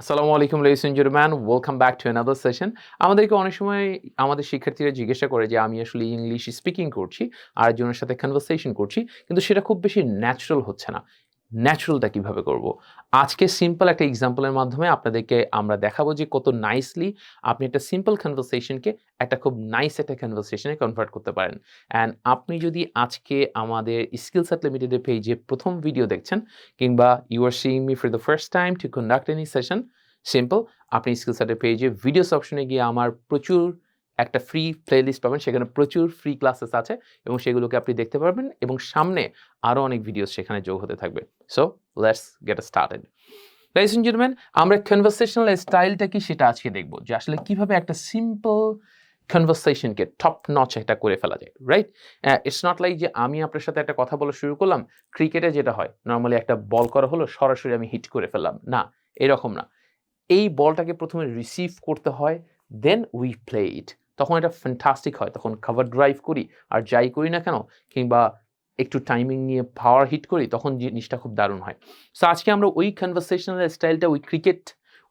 আসসালামু আলাইকুম ladies and gentleman welcome back to another session আমাদেরকে অনেক সময় আমাদের শিক্ষার্থীরা জিজ্ঞাসা করে যে, আমি আসলে ইংলিশ স্পিকিং করছি, আর একজনের সাথে কনভারসেশন করছি, কিন্তু সেটা খুব বেশি ন্যাচারাল হচ্ছে না। ন্যাচারালটা কীভাবে করব? আজকে সিম্পল একটা এক্সাম্পলের মাধ্যমে আপনাদেরকে আমরা দেখাবো যে কত নাইসলি আপনি একটা সিম্পল কনভারসেশনকে একটা খুব নাইস একটা কনভারসেশনে কনভার্ট করতে পারেন। অ্যান্ড আপনি যদি আজকে আমাদের স্কিল সেট লিমিটেডের পেজে প্রথম ভিডিও দেখছেন, কিংবা you are seeing me for the first time to conduct any session simple আপনি স্কিল সেটের পেজে ভিডিওস অপশনে গিয়ে আমার প্রচুর একটা ফ্রি প্লেলিস্ট পাবেন, সেখানে প্রচুর ফ্রি ক্লাসেস আছে এবং সেগুলোকে আপনি দেখতে পারবেন এবং সামনে আরও অনেক ভিডিওস সেখানে যোগ হতে থাকবে। So let's get started ladies gentleman আমরা কনভারসেশনাল স্টাইলটা কি সেটা আজকে দেখব, যে আসলে কীভাবে একটা সিম্পল কনভারসেশনকে টপ নচ একটা করে ফেলা যায় রাইট ইটস নট লাইক যে আমি আপনার সাথে একটা কথা বলা শুরু করলাম, ক্রিকেটে যেটা হয় নর্মালি একটা বল করা হলো, সরাসরি আমি হিট করে ফেললাম। না, এরকম না। এই বলটাকে প্রথমে রিসিভ করতে হয় দেন উই প্লে ইট তখন এটা ফ্যান্টাস্টিক হয়। তখন কভার ড্রাইভ করি আর যাই করি না কেন কিংবা একটু টাইমিং নিয়ে পাওয়ার হিট করি, তখন জিনিসটা খুব দারুণ হয়। সো আজকে আমরা ওই কনভারসেশনাল স্টাইলটা ওই ক্রিকেট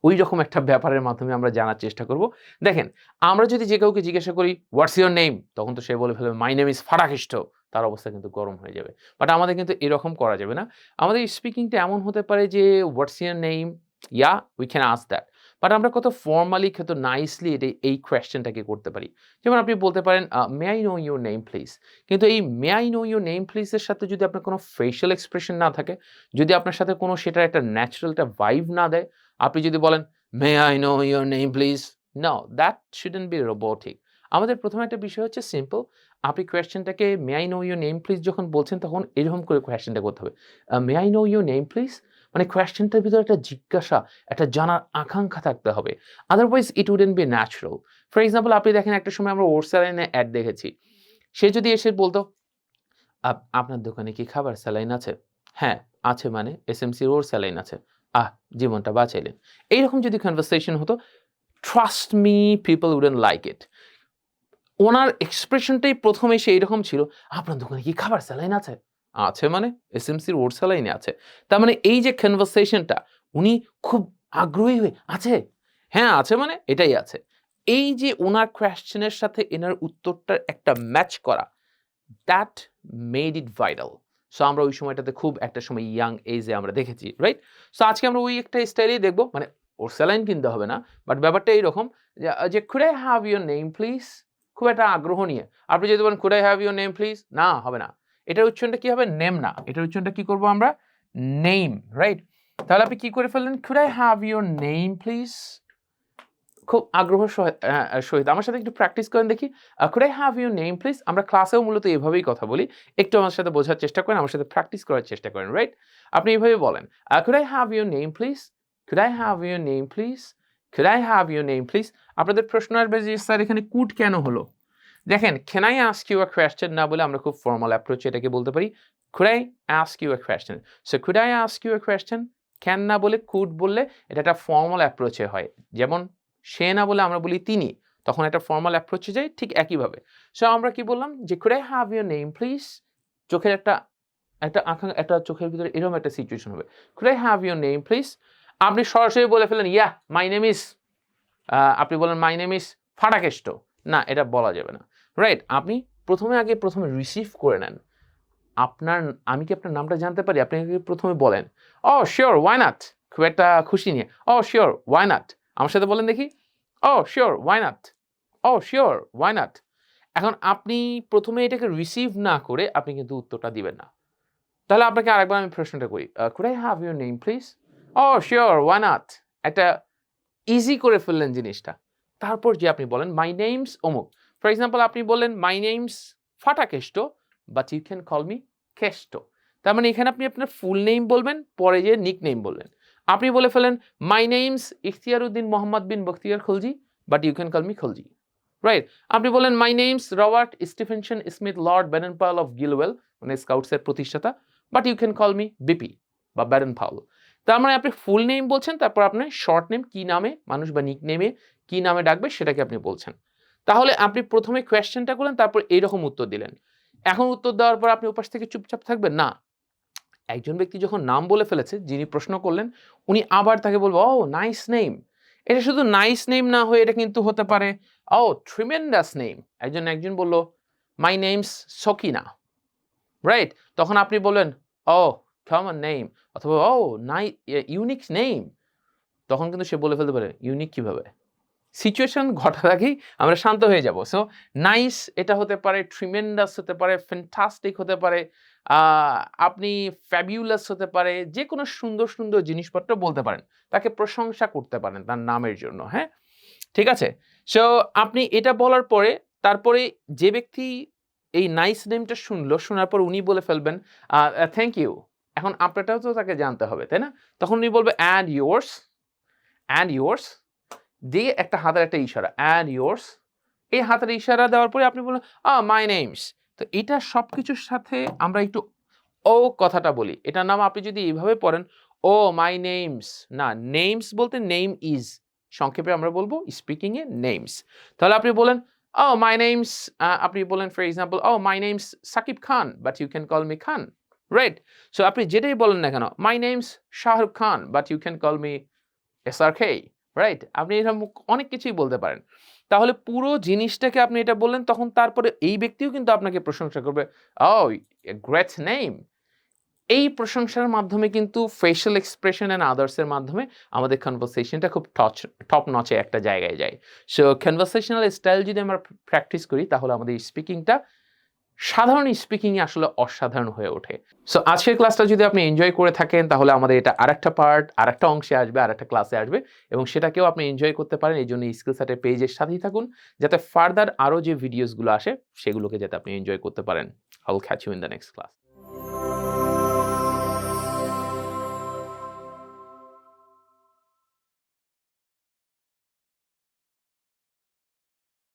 ওই রকম একটা ব্যাপারের মাধ্যমে আমরা জানার চেষ্টা করব। দেখেন, আমরা যদি যে কাউকে জিজ্ঞাসা করি হোয়াটস ইউর নেম তখন তো সে বলে ফেলবে মাই নেম ইজ ফারাকিষ্ট তার অবস্থা কিন্তু গরম হয়ে যাবে। বাট আমাদের কিন্তু এরকম করা যাবে না। আমাদের স্পিকিংটা এমন হতে পারে যে what's your name yeah we can ask that but আমরা কত ফর্মালি কত নাইসলি এটা, এই কোয়েশ্চেনটাকে করতে পারি। যেমন আপনি বলতে পারেন may I know your name please কিন্তু এই may I know your name প্লিজের সাথে যদি আপনার কোনো ফেশিয়াল এক্সপ্রেশন না থাকে, যদি আপনার সাথে কোনো সেটার একটা ন্যাচারাল একটা ভাইব না দেয়, আপনি যদি বলেন may I know your name please no that shouldn't be robotic আমাদের প্রথমে একটা বিষয় হচ্ছে সিম্পল আপনি কোয়েশ্চেনটাকে may I know your name please যখন বলছেন, তখন এরকম করে কোয়েশ্চেনটা করতে হবে। May I know your name please মানে কোয়েশ্চেনটার ভিতরে একটা জিজ্ঞাসা, একটা জানার আকাঙ্ক্ষা থাকতে হবে। Otherwise it wouldn't be natural for example আপনি দেখেন একটা সময় আমরা ওর স্যালাইনে অ্যাড দেখেছি। সে যদি এসে বলতো, "আপ- আপনার দোকানে কি খাবার স্যালাইন আছে? হ্যাঁ আছে মানে এস এম সির ওর স্যালাইন আছে। আহ, জীবনটা বাঁচাইলেন। এইরকম যদি কনভারসেশন হতো trust me people wouldn't like it ওনার এক্সপ্রেশনটাই প্রথমে সে এইরকম ছিল, আপনার দোকানে কি খাবার স্যালাইন আছে? আছে মানে এসএমসির ওর স্যালাইনে আছে। তার মানে এই যে কনভারসেশনটা উনি খুব আগ্রহী হয়ে, আছে? হ্যাঁ আছে মানে এটাই আছে। এই যে ওনার কোয়েশ্চেনের সাথে এনার উত্তরটার একটা ম্যাচ করা that made it viral so আমরা ওই সময়টাতে খুব একটা সময় ইয়াং এজে আমরা দেখেছি রাইট সো আজকে আমরা ওই একটা স্টাইলেই দেখব। মানে ওর স্যালাইন কিনতে হবে না বাট ব্যাপারটা এইরকম যে could I have your name please খুব একটা আগ্রহ নিয়ে। আপনি যদি বলেন could I have your name please না, হবে না। এটার উচ্চারণটা কি হবে? নেম না। এটার উচ্চারণটা কি করব আমরা? নেম রাইট তাহলে আপনি কি করে ফেললেন? Could I have your name please খুব আগ্রহ সহিত। আমার সাথে একটু প্র্যাকটিস করেন দেখি। Could I have your name please আমরা ক্লাসেও মূলত এভাবেই কথা বলি। একটু আমার সাথে বোঝার চেষ্টা করেন, আমার সাথে প্র্যাকটিস করার চেষ্টা করেন রাইট আপনি এইভাবে বলেন could I have your name please could I have your name please could I have your name please আপনাদের প্রশ্ন আসবে যে, স্যার, এখানে কুট কেন হলো? দেখেন can I ask you a question না বলে আমরা খুব ফর্মাল অ্যাপ্রোচ এটাকে বলতে পারি। Could I ask you a question so could I ask you a question can না বলে কুড বললে এটা একটা ফর্মাল অ্যাপ্রোচে হয়। যেমন, সে না বলে আমরা বলি তিনি, তখন একটা ফর্মাল অ্যাপ্রোচে যাই ঠিক একইভাবে। সো আমরা কি বললাম যে could I have your name please চোখের একটা একটা আঁকা একটা চোখের ভিতরে এরকম একটা সিচুয়েশন হবে। Could I have your name please আপনি সরাসরি বলে ফেলেন ইয়া মাই নেম ইস আপনি বলেন মাই নেম ইস ফাটাকেষ্ট। না, এটা বলা যাবে না। রাইট আপনি প্রথমে আগে প্রথমে রিসিভ করে নেন। আপনার, আমি কি আপনার নামটা জানতে পারি? আপনি প্রথমে বলেন। ও শিওর ওয়াই নাট খুব একটা খুশি নিয়ে। ও শিওর ওয়াই নাট আমার সাথে বলেন দেখি। ও sure why not oh sure why not এখন আপনি প্রথমে এটাকে রিসিভ না করে আপনি কিন্তু উত্তরটা দিবেন না। তাহলে আপনাকে আরেকবার আমি প্রশ্নটা করি। Could I have your name please oh sure why not একটা ইজি করে ফেললেন জিনিসটা। তারপর যে আপনি বলেন মাই নেমস অমুক। ফর এক্সাম্পল আপনি বললেন my name's Fatakeshto but you can call me Keshto তার মানে এখানে আপনি আপনার ফুল নেম বলবেন, পরে যে নিক নেম বলবেন আপনি বলে ফেলেন my name's Ikhtiyar Uddin Muhammad bin Bakhtiyar Khalji but you can call me Khalji. Right আপনি বলেন my name's Robert Stephenson Smyth, Lord Baden Powell of Gilwell মানে স্কাউটসের প্রতিষ্ঠাতা but you can call me BP বা Baden Powell তার মানে আপনি full name বলছেন, তারপর আপনার শর্ট নেম কি নামে, মানুষ বা নিক নেমে কি নামে ডাকবে, সেটাকে আপনি বলছেন। তাহলে আপনি প্রথমে কোয়েশ্চেনটা করলেন, তারপর এইরকম উত্তর দিলেন। এখন উত্তর দেওয়ার পর আপনি উপাস থেকে চুপচাপ থাকবেন? না। একজন ব্যক্তি যখন নাম বলে ফেলেছে, যিনি প্রশ্ন করলেন, উনি আবার তাকে বলব ও নাইস নেম এটা শুধু নাইস নেম না হয়ে এটা কিন্তু হতে পারে ও ট্রিমেন্ডাস নেম একজন একজন বলল মাই নেমস সকিনা রাইট তখন আপনি বললেন ও কমন নেম অথবা ও নাই ইউনিক নেম তখন কিন্তু সে বলে ফেলতে পারে ইউনিক কীভাবে? সিচুয়েশন ঘটার আগেই আমরা শান্ত হয়ে যাব। সো নাইস এটা হতে পারে ট্রিমেন্ডাস হতে পারে ফ্যান্টাস্টিক হতে পারে আপনি ফ্যাবিউলাস হতে পারে যে কোনো সুন্দর সুন্দর জিনিসপত্র বলতে পারেন। তাকে প্রশংসা করতে পারেন তার নামের জন্য হ্যাঁ? ঠিক আছে? সো আপনি এটা বলার পরে, তারপরে যে ব্যক্তি এই নাইস নেমটা শুনলো, শোনার পর উনি বলে ফেলবেন থ্যাংক ইউ এখন আপনারটাও তো তাকে জানতে হবে, তাই না? তখন উনি বলবে অ্যান্ড ইয়োর্স অ্যান্ড ইয়োর্স দিয়ে একটা হাতের একটা ইশারা অ্যান্ড ইয়োর্স এই হাতের ইশারা দেওয়ার পরে আপনি বললেন আ মাই নেমস তো এটা সব কিছুর সাথে আমরা একটু ও কথাটা বলি। এটার নাম আপনি যদি এইভাবে পড়েন ও মাই নেমস না নেমস বলতে নেম ইজ সংক্ষেপে আমরা বলব স্পিকিংয়ে নেমস তাহলে আপনি বলেন ও মাই নেমস আপনি বলেন for example oh my name's Sakib Khan but you can call me Khan right so আপনি যেটাই বলেন না কেন my name's Shahrukh Khan but you can call me S R K right আপনি এরকম অনেক কিছুই বলতে পারেন। তাহলে পুরো জিনিসটাকে আপনি এটা বললেন, তখন তারপরে এই ব্যক্তিও কিন্তু আপনাকে প্রশংসা করবে। ও গ্রেট নেম এই প্রশংসার মাধ্যমে কিন্তু ফেশিয়াল এক্সপ্রেশন অ্যান্ড আদার্সের মাধ্যমে আমাদের কনভারসেশনটা খুব টচ টপ নচে একটা জায়গায় যায়। সো কনভারসেশনাল স্টাইল যদি আমরা প্র্যাকটিস করি, তাহলে আমাদের স্পিকিংটা সাধারণ স্পিকিংয়ে আসলে অসাধারণ হয়ে ওঠে। সো আজকের ক্লাসটা যদি আপনি এনজয় করে থাকেন, তাহলে আমাদের এটা আরেকটা পার্ট আরেকটা অংশে আসবে আর একটা ক্লাসে আসবে এবং সেটাকেও আপনি এনজয় করতে পারেন। এই জন্য স্কিল সেটের পেজের সাথেই থাকুন, যাতে ফার্দার আরও যে ভিডিওসগুলো আসে, সেগুলোকে যাতে আপনি এনজয় করতে পারেন। I will catch you in the next class